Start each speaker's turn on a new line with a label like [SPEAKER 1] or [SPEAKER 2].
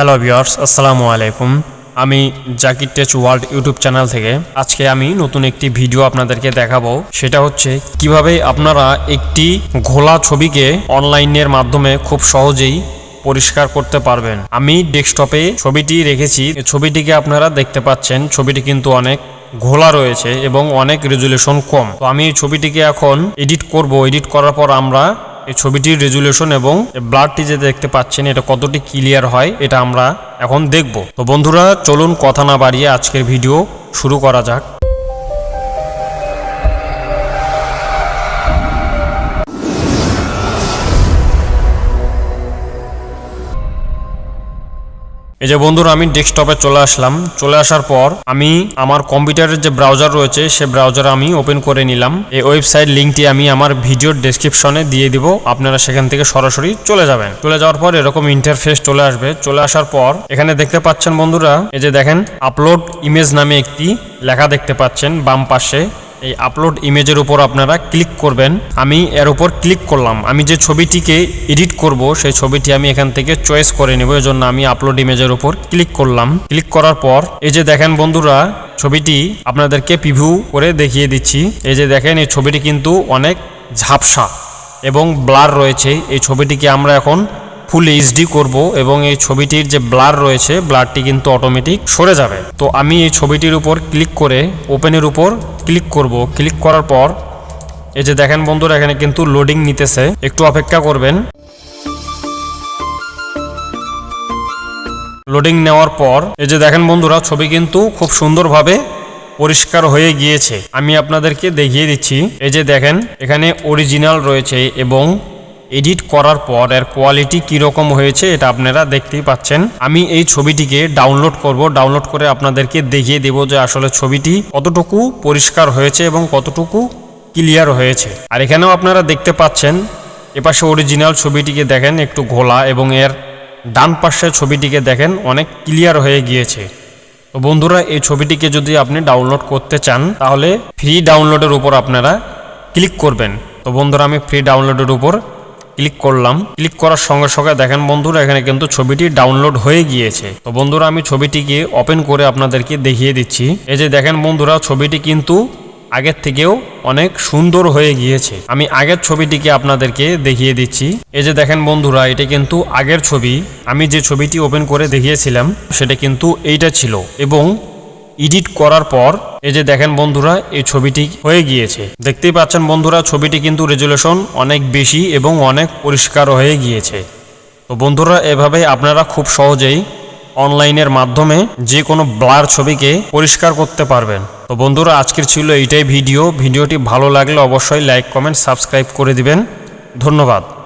[SPEAKER 1] Hello viewers, আসসালামু আলাইকুম। আমি Zakir tech world YouTube channel থেকে আজকে আমি নতুন একটি ভিডিও আপনাদেরকে দেখাবো। সেটা হচ্ছে কীভাবে আপনারা একটি ঘোলা ছবিকে অনলাইনের মাধ্যমে খুব সহজেই পরিষ্কার করতে পারবেন। আমি ডেস্কটপে ছবিটি রেখেছি। ছবিটিকে আপনারা দেখতে পাচ্ছেন। ছবিটি কিন্তু অনেক ঘোলা রয়েছে এবং অনেক রেজুলেশন কম। তো আমি এই ছবিটিকে এখন এডিট করব। এডিট করার পর আমরা এই ছবিটির রেজুলেশন এবং ব্লাডটি যে দেখতে পাচ্ছেন, এটা কতটি ক্লিয়ার হয়, এটা আমরা এখন দেখব। তো বন্ধুরা, চলুন কথা না বাড়িয়ে আজকের ভিডিও শুরু করা যাক। এই যে বন্ধুরা, আমি ডেস্কটপে চলে আসলাম। চলে আসার পর আমি আমার কম্পিউটারের যে ব্রাউজার রয়েছে, সে ব্রাউজার আমি ওপেন করে নিলাম। এই ওয়েবসাইট লিঙ্কটি আমি আমার ভিডিওর ডেসক্রিপশনে দিয়ে দিব। আপনারা সেখান থেকে সরাসরি চলে যাবেন। চলে যাওয়ার পর এরকম ইন্টারফেস চলে আসবে। চলে আসার পর এখানে দেখতে পাচ্ছেন বন্ধুরা, এই যে দেখেন আপলোড ইমেজ নামে একটি লেখা দেখতে পাচ্ছেন বাম পাশে। এই আপলোড ইমেজের উপর আপনারা ক্লিক করবেন। আমি এর উপর ক্লিক করলাম। আমি যে ছবিটিকে এডিট করব, সেই ছবিটি আমি এখান থেকে চয়েস করে নেব, এজন্য আমি আপলোড ইমেজের উপর ক্লিক করলাম। ক্লিক করার পর, এই যে দেখেন বন্ধুরা, ছবিটি আপনাদেরকে প্রিভিউ করে দেখিয়ে দিচ্ছি। এই যে দেখেন, এই ছবিটি কিন্তু অনেক ঝাপসা এবং ব্লার রয়েছে। এই ছবিটিকে আমরা এখন ফুল এইচডি করব এবং এই ছবিটির যে ব্লার রয়েছে ব্লারটি কিন্তু অটোমেটিক সরে যাবে। তো আমি এই ছবিটির উপর ক্লিক করে ওপেনের উপর ক্লিক করব ক্লিক করার পর, এই যে দেখেন বন্ধুরা, এখানে কিন্তু লোডিং নিতেছে। একটু অপেক্ষা করবেন। লোডিং নেওয়ার পর, এই যে দেখেন বন্ধুরা, ছবি কিন্তু খুব সুন্দরভাবে পরিষ্কার হয়ে গিয়েছে। আমি আপনাদেরকে দেখিয়ে দিচ্ছি। এই যে দেখেন, এখানে অরিজিনাল রয়েছে এবং এডিট করার পর এর কোয়ালিটি কীরকম হয়েছে এটা আপনারা দেখতেই পাচ্ছেন। আমি এই ছবিটিকে ডাউনলোড করব। ডাউনলোড করে আপনাদেরকে দেখিয়ে দেব যে আসলে ছবিটি কতটুকু পরিষ্কার হয়েছে এবং কতটুকু ক্লিয়ার হয়েছে। আর এখানেও আপনারা দেখতে পাচ্ছেন, এপাশে অরিজিনাল ছবিটিকে দেখেন, একটু ঘোলা এবং এর ডান পাশের ছবিটিকে দেখেন, অনেক ক্লিয়ার হয়ে গিয়েছে। তো বন্ধুরা, এই ছবিটিকে যদি আপনি ডাউনলোড করতে চান, তাহলে ফ্রি ডাউনলোডের উপর আপনারা ক্লিক করবেন। তো বন্ধুরা, আমি ফ্রি ডাউনলোডের উপর ক্লিক করলাম। ক্লিক করার সঙ্গে সঙ্গে দেখেন বন্ধুরা, এখানে কিন্তু ছবিটি ডাউনলোড হয়ে গিয়েছে। তো বন্ধুরা, আমি ছবিটিকে ওপেন করে আপনাদেরকে দেখিয়ে দিচ্ছি। এই যে দেখেন বন্ধুরা, ছবিটি কিন্তু আগের থেকেও অনেক সুন্দর হয়ে গিয়েছে। আমি আগের ছবিটিকে আপনাদেরকে দেখিয়ে দিচ্ছি। এই যে দেখেন বন্ধুরা, এটা কিন্তু আগের ছবি। আমি যে ছবিটি ওপেন করে দেখিয়েছিলাম, সেটা কিন্তু এইটা ছিল। এবং এডিট করার পর এই যে দেখেন বন্ধুরা, এই ছবিটি হয়ে গিয়েছে। দেখতেই পাচ্ছেন বন্ধুরা, ছবিটি কিন্তু রেজুলেশন অনেক বেশি এবং অনেক পরিষ্কার হয়ে গিয়েছে। তো বন্ধুরা, এভাবে আপনারা খুব সহজেই অনলাইনের মাধ্যমে যে কোনো ব্লার ছবিকে পরিষ্কার করতে পারবেন। তো বন্ধুরা, আজকের ছিল এইটাই ভিডিও। ভিডিওটি ভালো লাগলে অবশ্যই লাইক, কমেন্ট, সাবস্ক্রাইব করে দিবেন। ধন্যবাদ।